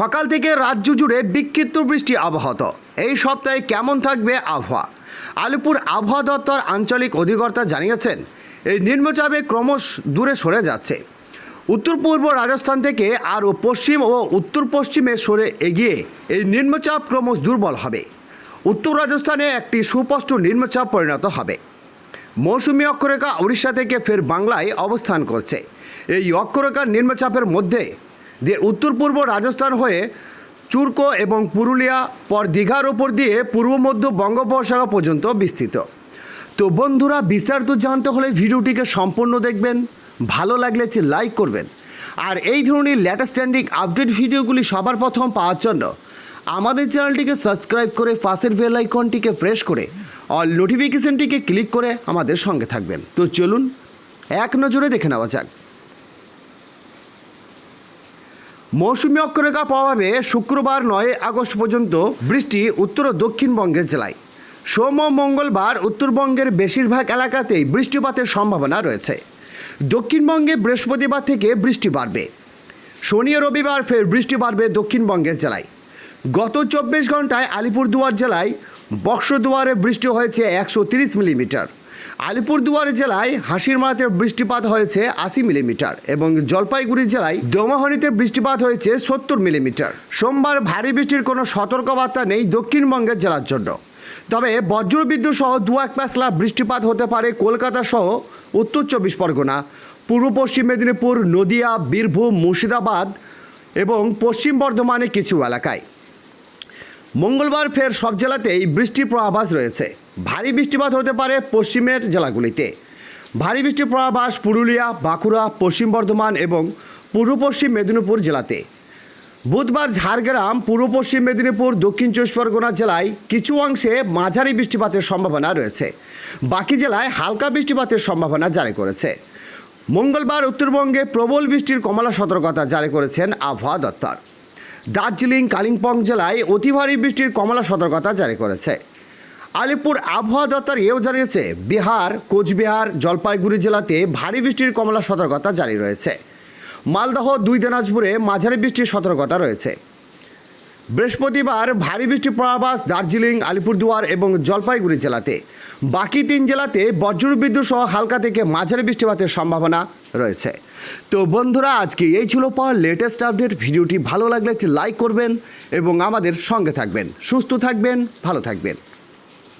সকাল থেকে রাজ্য জুড়ে বিক্ষিপ্ত বৃষ্টি আবহাওয়া এই সপ্তাহে কেমন থাকবে আবহাওয়া? আলিপুর আবহাওয়া দপ্তর আঞ্চলিক অধিকর্তা জানিয়েছেন, এই নিম্নচাপে ক্রমশ দূরে সরে যাচ্ছে। উত্তর পূর্ব রাজস্থান থেকে আরও পশ্চিম ও উত্তর পশ্চিমে সরে এগিয়ে এই নিম্নচাপ ক্রমশ দুর্বল হবে। উত্তর রাজস্থানে একটি সুস্পষ্ট নিম্নচাপ পরিণত হবে। মৌসুমী অক্ষরেখা উড়িষ্যা থেকে ফের বাংলায় অবস্থান করছে। এই অক্ষরেখার নিম্নচাপের মধ্যে দিয়ে উত্তর পূর্ব রাজস্থান হয়ে চুরকো এবং পুরুলিয়া পর দীঘার ওপর দিয়ে পূর্ব মধ্য বঙ্গোপসাগর পর্যন্ত বিস্তৃত। তো বন্ধুরা, বিস্তারিত জানতে হলে ভিডিওটিকে সম্পূর্ণ দেখবেন, ভালো লাগলে লাইক করবেন। আর এই ধরনের লেটেস্ট স্ট্যান্ডিং আপডেট ভিডিওগুলি সবার প্রথম পাওয়ার জন্য আমাদের চ্যানেলটিকে সাবস্ক্রাইব করে পাশের বেল আইকনটিকে প্রেস করে অল নোটিফিকেশনটিকে ক্লিক করে আমাদের সঙ্গে থাকবেন। তো চলুন, এক নজরে দেখে নেওয়া যাক। মৌসুমী অক্ষরেখার প্রভাবে শুক্রবার নয় আগস্ট পর্যন্ত বৃষ্টি উত্তর ও দক্ষিণবঙ্গের জেলায়। সোম ও মঙ্গলবার উত্তরবঙ্গের বেশিরভাগ এলাকাতেই বৃষ্টিপাতের সম্ভাবনা রয়েছে। দক্ষিণবঙ্গে বৃহস্পতিবার থেকে বৃষ্টি বাড়বে। শনি রবিবার ফের বৃষ্টি বাড়বে দক্ষিণবঙ্গের জেলায়। গত চব্বিশ ঘন্টায় আলিপুরদুয়ার জেলায় বক্সদুয়ারে বৃষ্টি হয়েছে একশো মিলিমিটার। আলিপুরদুয়ার জেলায় হাসিরমাতে বৃষ্টিপাত হয়েছে আশি মিলিমিটার এবং জলপাইগুড়ি জেলায় দোমাহনিতে বৃষ্টিপাত হয়েছে সত্তর মিলিমিটার। সোমবার ভারী বৃষ্টির কোনো সতর্কবার্তা নেই দক্ষিণবঙ্গের জেলার জন্য। তবে বজ্রবিদ্যুৎ সহ দু এক পাঁচলা বৃষ্টিপাত হতে পারে কলকাতা সহ উত্তর চব্বিশ পরগনা, পূর্ব পশ্চিম মেদিনীপুর, নদিয়া, বীরভূম, মুর্শিদাবাদ এবং পশ্চিম বর্ধমানে কিছু এলাকায়। মঙ্গলবার ফের সব জেলাতেই বৃষ্টির পূর্বাভাস রয়েছে। ভারী বৃষ্টিপাত হতে পারে পশ্চিমের জেলাগুলিতে। ভারী বৃষ্টির পূর্বাভাস পুরুলিয়া, বাঁকুড়া, পশ্চিম বর্ধমান এবং পূর্ব পশ্চিম মেদিনীপুর জেলাতে। বুধবার ঝাড়গ্রাম, পূর্ব পশ্চিম মেদিনীপুর, দক্ষিণ চব্বিশ পরগনা জেলায় কিছু অংশে মাঝারি বৃষ্টিপাতের সম্ভাবনা রয়েছে। বাকি জেলায় হালকা বৃষ্টিপাতের সম্ভাবনা জারি করেছে। মঙ্গলবার উত্তরবঙ্গে প্রবল বৃষ্টির কমলা সতর্কতা জারি করেছেন আবহাওয়া দপ্তর। দার্জিলিং, কালিম্পং জেলায় অতি ভারী বৃষ্টির কমলা সতর্কতা জারি করেছে। আলিপুর আবহাওয়া দপ্তর এও জানিয়েছে, বিহার, কোচবিহার, জলপাইগুড়ি জেলাতে ভারী বৃষ্টির কমলা সতর্কতা জারি রয়েছে। মালদহ, দুই দিনাজপুরে মাঝারি বৃষ্টির সতর্কতা রয়েছে। বৃহস্পতিবার ভারী বৃষ্টির পূর্বাভাস দার্জিলিং, আলিপুরদুয়ার এবং জলপাইগুড়ি জেলাতে। বাকি তিন জেলাতে বজ্রবিদ্যুৎ সহ হালকা থেকে মাঝারি বৃষ্টিপাতের সম্ভাবনা রয়েছে। তো বন্ধুরা, আজকে এই ছিল পাওয়ার লেটেস্ট আপডেট ভিডিওটি ভালো লাগলে লাইক করবেন এবং আমাদের সঙ্গে থাকবেন। সুস্থ থাকবেন, ভালো থাকবেন।